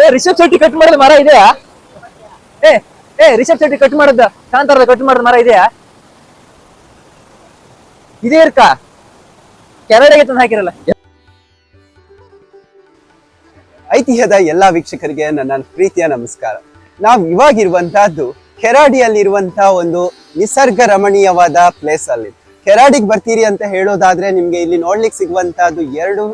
ಏ, ರಿಷಬ್ ಶೆಟ್ಟಿ ಕಟ್ ಮಾಡಿದ ಮರ ಇದೆಯಾ? ಏ ಏ, ರಿಷಬ್ ಶೆಟ್ಟಿ ಕಟ್ ಮಾಡದ ಕಾಂತಾರದ ಕಟ್ ಮಾಡಿದ ಮರ ಇದೆಯಾ? ಇದೇ ಇರ್ಕ? ಕೆರಡೆಗೆ ತಂದು ಹಾಕಿರಲ್ಲ. ಐತಿಹ್ಯದ ಎಲ್ಲಾ ವೀಕ್ಷಕರಿಗೆ ನನ್ನ ಪ್ರೀತಿಯ ನಮಸ್ಕಾರ. ನಾವು ಇವಾಗಿರುವಂತಹದ್ದು ಕೆರಾಡಿಯಲ್ಲಿರುವಂತಹ ಒಂದು ನಿಸರ್ಗ ರಮಣೀಯವಾದ ಪ್ಲೇಸ್ ಅಲ್ಲಿ. ಕೆರಾಡಿಗೆ ಬರ್ತೀರಿ ಅಂತ ಹೇಳೋದಾದ್ರೆ ನಿಮ್ಗೆ ಇಲ್ಲಿ ನೋಡ್ಲಿಕ್ಕೆ ಸಿಗುವಂತಹದ್ದು ಎರಡು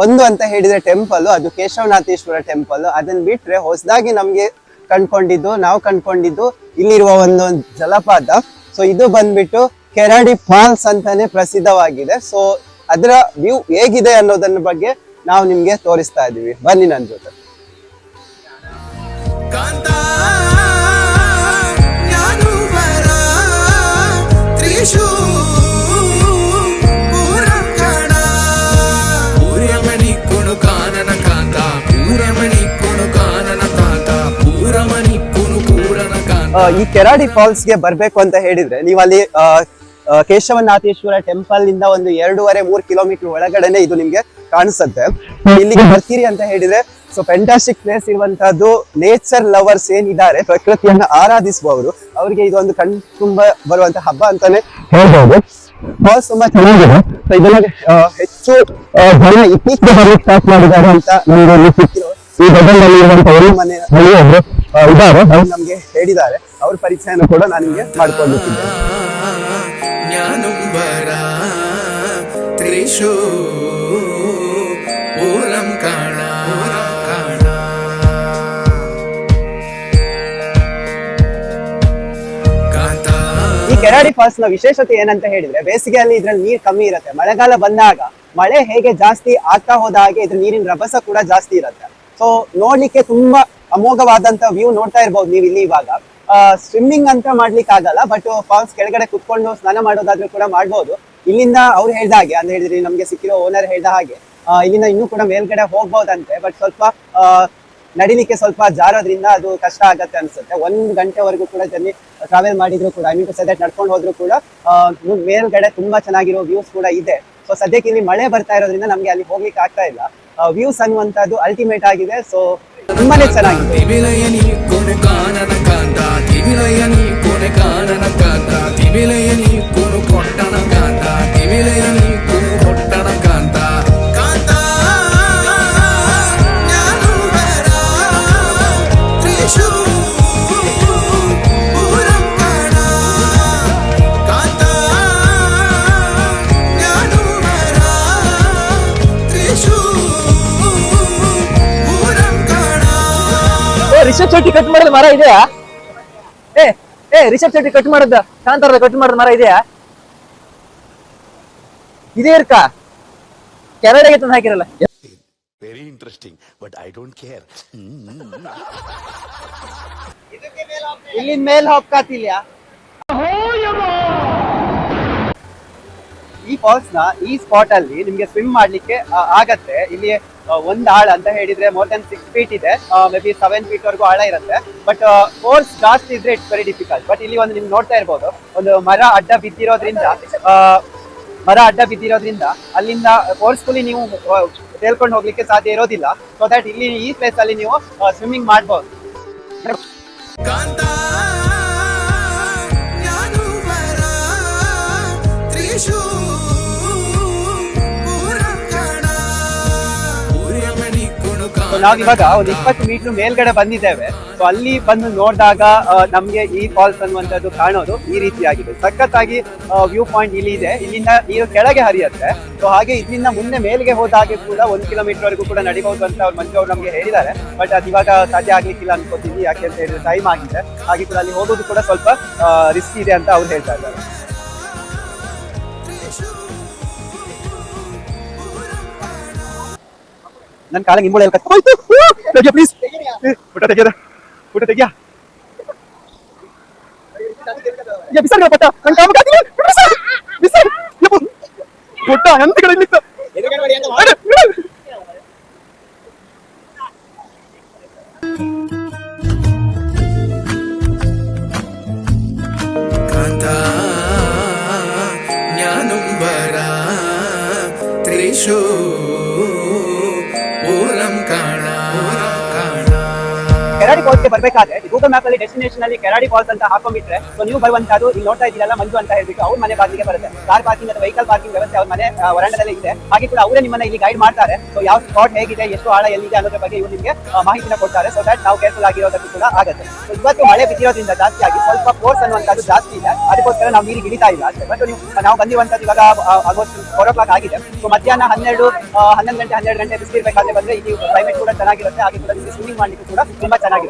ಒಂದು ಅಂತ ಹೇಳಿದ್ರೆ ಟೆಂಪಲ್ ಅದು ಕೇಶವನಾಥೇಶ್ವರ ಟೆಂಪಲ್ ಅದನ್ನ ಬಿಟ್ರೆ ಹೊಸದಾಗಿ ನಮಗೆ ಕಂಡ್ಕೊಂಡಿದ್ದು, ನಾವು ಕಂಡ್ಕೊಂಡಿದ್ದು ಇಲ್ಲಿರುವ ಒಂದು ಜಲಪಾತ. ಸೊ ಇದು ಬಂದ್ಬಿಟ್ಟು ಕೆರಡಿ ಫಾಲ್ಸ್ ಅಂತಾನೆ ಪ್ರಸಿದ್ಧವಾಗಿದೆ. ಸೊ ಅದರ ವ್ಯೂ ಹೇಗಿದೆ ಅನ್ನೋದನ್ನ ಬಗ್ಗೆ ನಾವು ನಿಮ್ಗೆ ತೋರಿಸ್ತಾ ಇದೀವಿ ಬನ್ನಿ ನನ್ನ ಜೊತೆ. ಕಾಂತ ಈ ಕೆರಾಡಿ ಫಾಲ್ಸ್ಗೆ ಬರ್ಬೇಕು ಅಂತ ಹೇಳಿದ್ರೆ ನೀವು ಅಲ್ಲಿ ಕೇಶವನಾಥೇಶ್ವರ ಟೆಂಪಲ್ ಇಂದ ಒಂದು ಎರಡೂವರೆ ಮೂರು ಕಿಲೋಮೀಟರ್ ಒಳಗಡೆನೆ ಇದು ನಿಮ್ಗೆ ಕಾಣಿಸುತ್ತೆ. ಇಲ್ಲಿಗೆ ಬರ್ತೀರಿ ಅಂತ ಹೇಳಿದ್ರೆ ಸೊ ಫ್ಯಾಂಟಾಸ್ಟಿಕ್ ಪ್ಲೇಸ್ ಇರುವಂತಹದ್ದು ನೇಚರ್ ಲವರ್ಸ್ ಏನಿದ್ದಾರೆ ಪ್ರಕೃತಿಯನ್ನ ಆರಾಧಿಸುವವರು ಅವರಿಗೆ ಇದು ಒಂದು ಕಣ್ ತುಂಬಾ ಬರುವಂತ ಹಬ್ಬ ಅಂತಾನೆ ಹೇಳ್ಬೋದು. ಫಾಲ್ಸ್ ತುಂಬಾ ಚೆನ್ನಾಗಿದೆ. ಸೊ ಇದನ್ನ ಆ, ಹೆಚ್ಚು ಜನ ಇತ್ತೀಚೆಗೆ ಸ್ಟಾರ್ಟ್ ಮಾಡಿದ್ದಾರೆ ಅಂತ ನಮ್ಗೆ ಈ ಗದಗದಲ್ಲಿ ಇರುವಂತವರು ಒಂದು ಮನೆ ಹಳ್ಳಿಯವರು ಆ, ಇದ್ದಾರೆ. ಅವ್ರು ನಮ್ಗೆ ಹೇಳಿದ್ದಾರೆ. ಅವ್ರ ಪರಿಚಯನ ಕೂಡ ನಾನು ನಿಮ್ಗೆ ಮಾಡ್ಕೊಂಡಿದ್ದೇನೆ ಜ್ಞಾನುಂಬರ ತ್ರಿಶೂ ಪೂರಂ ಕಾಣ ಕಾಣ ಕಾಂತ ಈ ಕೆರಾಡಿ ಫಾಲ್ಸ್ನ ವಿಶೇಷತೆ ಏನಂತ ಹೇಳಿದ್ರೆ ಬೇಸಿಗೆಯಲ್ಲಿ ಇದ್ರಲ್ಲಿ ನೀರ್ ಕಮ್ಮಿ ಇರುತ್ತೆ. ಮಳೆಗಾಲ ಬಂದಾಗ ಮಳೆ ಹೇಗೆ ಜಾಸ್ತಿ ಆಗ್ತಾ ಹೋದ ಹಾಗೆ ಇದ್ರ ನೀರಿನ ರಭಸ ಕೂಡ ಜಾಸ್ತಿ ಇರುತ್ತೆ. ಸೊ ನೋಡ್ಲಿಕ್ಕೆ ತುಂಬಾ ಅಮೋಘವಾದಂತ ವ್ಯೂ ನೋಡ್ತಾ ಇರ್ಬೋದು ನೀವು ಇಲ್ಲಿ ಇವಾಗ. ಸ್ವಿಮ್ಮಿಂಗ್ ಅಂತ ಮಾಡ್ಲಿಕ್ಕೆ ಆಗಲ್ಲ ಬಟ್ ಫಾಲ್ಸ್ ಕೆಳಗಡೆ ಕುತ್ಕೊಂಡು ಸ್ನಾನ ಮಾಡೋದಾದ್ರೂ ಕೂಡ ಮಾಡ್ಬೋದು. ಇಲ್ಲಿಂದ ಅವ್ರು ಹೇಳ್ದ ಹಾಗೆ, ಅಂದ್ರೆ ಹೇಳಿದ್ರಿ ನಮ್ಗೆ ಸಿಕ್ಕಿರೋ ಓನರ್ ಹೇಳ್ದ ಹಾಗೆ ಇಲ್ಲಿಂದ ಇನ್ನೂ ಕೂಡ ಮೇಲ್ಗಡೆ ಹೋಗ್ಬೋದಂತೆ ಬಟ್ ಸ್ವಲ್ಪ ನಡಿಲಿಕ್ಕೆ ಸ್ವಲ್ಪ ಜಾರೋದ್ರಿಂದ ಅದು ಕಷ್ಟ ಆಗತ್ತೆ ಅನ್ಸುತ್ತೆ. ಒಂದ್ ಗಂಟೆವರೆಗೂ ಕೂಡ ಜರ್ನಿ ಟ್ರಾವೆಲ್ ಮಾಡಿದ್ರು ಕೂಡ ಐ ಮೀನ್ ಸದ್ಯಕ್ಕೆ ನಡ್ಕೊಂಡು ಹೋದ್ರು ಕೂಡ ಮೇಲ್ಗಡೆ ತುಂಬಾ ಚೆನ್ನಾಗಿರೋ ವ್ಯೂಸ್ ಕೂಡ ಇದೆ. ಸೊ ಸದ್ಯಕ್ಕೆ ಇಲ್ಲಿ ಮಳೆ ಬರ್ತಾ ಇರೋದ್ರಿಂದ ನಮ್ಗೆ ಅಲ್ಲಿ ಹೋಗ್ಲಿಕ್ಕೆ ಆಗ್ತಾ ಇಲ್ಲ. ವ್ಯೂಸ್ ಅನ್ನುವಂಥದ್ದು ಅಲ್ಟಿಮೇಟ್ ಆಗಿದೆ. ಸೊ ತುಂಬಾನೇ ಚೆನ್ನಾಗಿದೆ. ರಿಷಬ್ ಶೆಟ್ಟಿ ಕಟ್ ಮಾಡೋದು ಮರ ಇದೆಯಾ? ಏ ಏ ರಿಷಬ್ ಶೆಟ್ಟಿ ಕಟ್ ಮಾಡೋದು ಕಾಂತಾರದ ಕಟ್ ಮಾಡೋದು ಮರ ಇದೆಯಾ? ಇದೇ ಇರ್ಕ? ಕೆರಡೆಗೆ ತಂದು ಹಾಕಿರಲ್ಲ. Very interesting but I don't care ಇಲ್ಲಿ ಮೇಲ್ ಹೋಗ್ಕಾತಿಲ್ಲ ಫಾಲ್ಸ್ನ ಈ ಸ್ಪಾಟ್ ಅಲ್ಲಿ ನಿಮ್ಗೆ ಸ್ವಿಮ್ ಮಾಡ್ಲಿಕ್ಕೆ ಆಗತ್ತೆ. ಇಲ್ಲಿ ಒಂದ್ ಆಳ ಅಂತ ಹೇಳಿದ್ರೆ ಮೋರ್ ದನ್ ಸಿಕ್ಸ್ ಫೀಟ್ ಇದೆ. ಮೇ ಬಿ ಸೆವೆನ್ ಫೀಟ್ ವರೆಗೂ ಆಳ ಇರುತ್ತೆ. ಬಟ್ ಫೋರ್ಸ್ ಜಾಸ್ತಿ ಇದ್ರೆ ಇಟ್ಸ್ ವೆರಿ ಡಿಫಿಕಲ್ಟ್ ಬಟ್ ಇಲ್ಲಿ ಒಂದು ನಿಮ್ಗೆ ನೋಡ್ತಾ ಇರ್ಬೋದು, ಒಂದು ಮರ ಅಡ್ಡ ಬಿದ್ದಿರೋದ್ರಿಂದ ಮರ ಅಡ್ಡ ಬಿದ್ದಿರೋದ್ರಿಂದ ಅಲ್ಲಿಂದ ಫೋರ್ಸ್ಫುಲಿ ನೀವು ತೇಳ್ಕೊಂಡು ಹೋಗ್ಲಿಕ್ಕೆ ಸಾಧ್ಯ ಇರೋದಿಲ್ಲ. ಸೊ ದಟ್ ಇಲ್ಲಿ ಈ ಪ್ಲೇಸ್ ಅಲ್ಲಿ ನೀವು ಸ್ವಿಮ್ಮಿಂಗ್ ಮಾಡ್ಬೋದು. ಕುಣು ಇವಾಗ ನಾವಿವಾಗ ಒಂದು ಇಪ್ಪತ್ತು ಮೀಟರ್ ಮೇಲ್ಗಡೆ ಬಂದಿದ್ದೇವೆ. ಸೊ ಅಲ್ಲಿ ಬಂದು ನೋಡಿದಾಗ ನಮ್ಗೆ ಈ ಫಾಲ್ಸ್ ಅನ್ನುವಂಥದ್ದು ಕಾಣೋದು ಈ ರೀತಿಯಾಗಿದೆ. ಸಖತ್ತಾಗಿ ವ್ಯೂ ಪಾಯಿಂಟ್ ಇಲ್ಲಿ ಇದೆ. ಇಲ್ಲಿಂದ ನೀರು ಕೆಳಗೆ ಹರಿಯುತ್ತೆ. ಸೊ ಹಾಗೆ ಇದರಿಂದ ಮುಂದೆ ಮೇಲ್ಗೆ ಹೋದಾಗೆ ಕೂಡ ಒಂದು ಕಿಲೋಮೀಟರ್ ವರೆಗೂ ಕೂಡ ನಡಿಬಹುದು ಅಂತ ಅವ್ರು ಮಂಜು ಅವರು ನಮ್ಗೆ ಹೇಳಿದ್ದಾರೆ. ಬಟ್ ಅದು ಇವಾಗ ಸಾಧ್ಯ ಆಗ್ಲಿಕ್ಕಿಲ್ಲ ಅನ್ಕೋತೀನಿ ಯಾಕೆ ಅಂತ ಹೇಳಿದ್ರೆ ಟೈಮ್ ಆಗಿದೆ. ಹಾಗೆ ಕೂಡ ಅಲ್ಲಿ ಹೋಗೋದು ಕೂಡ ಸ್ವಲ್ಪ ರಿಸ್ಕ್ ಇದೆ ಅಂತ ಅವ್ರು ಹೇಳ್ತಾ ಇದ್ದಾರೆ. ನನ್ನ ಕಾಲಿಗೆ ಇಂಬಳೆ ಹೋಯ್ತು ಪ್ಲೀಸ್ ಪುಟ ತೆಗೆದ ಪುಟ ತೆಗಿಯ ಬಿಸಾಡಿ ಪಟ್ಟ ನನ್ನ ಕಾಮ ಕಾತಿಗೆ ಬಿಸಾಡಿ ಬಿಸಾಡಿ ಯಪ್ಪು. ಪುಟ್ಟ ಎಂತ ಕಡೆ ಇಲ್ಲಿತ್ತು ಕೆರಾಡಿ ಫಾಲ್ಸ್ಗೆ ಬರ್ಬೇಕಾದ್ರೆ ಗೂಗಲ್ ಮ್ಯಾಪ್ ಅಲ್ಲಿ ಡೆಸ್ಟಿನೇಷನ್ ಅಲ್ಲಿ ಕೆರಾಡಿ ಫಾಲ್ಸ್ ಅಂತ ಹಾಕೊಂಡ್ಬಿಟ್ರೆ ಸೊ ನೀವು ಬರುವಂತದ್ದು ಇಲ್ಲಿ ನೋಡ್ತಾ ಇದ್ದೀರಲ್ಲ ಮಂಜು ಅಂತ ಹೇಳ್ಬಿಟ್ಟು ಅವ್ರ ಮನೆ ಬಾಗಿಲಿಗೆ ಬರುತ್ತೆ. ಕಾರ್ ಪಾರ್ಕಿಂಗ್ ಅಥವಾ ವೆಹಿಕಲ್ ಪಾರ್ಕಿಂಗ್ ವ್ಯವಸ್ಥೆ ಅವ್ರ ಮನೆ ವರಾಂಡದಲ್ಲೇ ಇದೆ. ಹಾಗೆ ಕೂಡ ಅವರೇ ನಿಮ್ಮನ್ನ ಇಲ್ಲಿ ಗೈಡ್ ಮಾಡ್ತಾರೆ. ಸೊ ಯಾವ ಸ್ಪಾಟ್ ಹೇಗಿದೆ, ಎಷ್ಟು ಆಳ ಎಲ್ಲಿದೆ ಅನ್ನೋದ್ರ ಬಗ್ಗೆ ಇವರು ನಿಮಗೆ ಮಾಹಿತಿನ ಕೊಡ್ತಾರೆ. ಸೊ ದಟ್ ನಾವು ಕೇರ್ಫುಲ್ ಆಗಿರೋದಕ್ಕೂ ಕೂಡ ಆಗುತ್ತೆ. ಸೊ ಇವತ್ತು ಮಳೆ ಬಿದ್ದಿರೋದ್ರಿಂದ ಜಾಸ್ತಿ ಆಗಿ ಸ್ವಲ್ಪ ಫೋರ್ಸ್ ಅನ್ನುವಂಥದ್ದು ಜಾಸ್ತಿ ಇದೆ. ಅದಕ್ಕೋಸ್ಕರ ನಾವು ನೀರಿಗೆ ಇಳಿತಾ ಇಲ್ಲ ಅಷ್ಟೇ. ಬಟ್ ನೀವು, ನಾವು ಬಂದಿರುವಂತದ್ದು ಇವಾಗ ಆಲ್ಮೋಸ್ಟ್ ಫೋರ್ ಓ ಕ್ಲಾಕ್ ಆಗಿದೆ. ಸೊ ಮಧ್ಯಾಹ್ನ ಹನ್ನೆರಡು ಹನ್ನೊಂದು ಗಂಟೆ, ಹನ್ನೆರಡು ಗಂಟೆ ಬಿಸಿಲಿರ್ಬೇಕಾದ್ರೆ ಬಂದ್ರೆ ಇಲ್ಲಿ ಕ್ಲೈಮೇಟ್ ಕೂಡ ಚೆನ್ನಾಗಿರುತ್ತೆ. ಹಾಗೆ ಕೂಡ ಸ್ವಿಮ್ಮಿಂಗ್ ಮಾಡಲಿಕ್ಕೆ ಕೂಡ ತುಂಬಾ ಚೆನ್ನಾಗಿರುತ್ತೆ.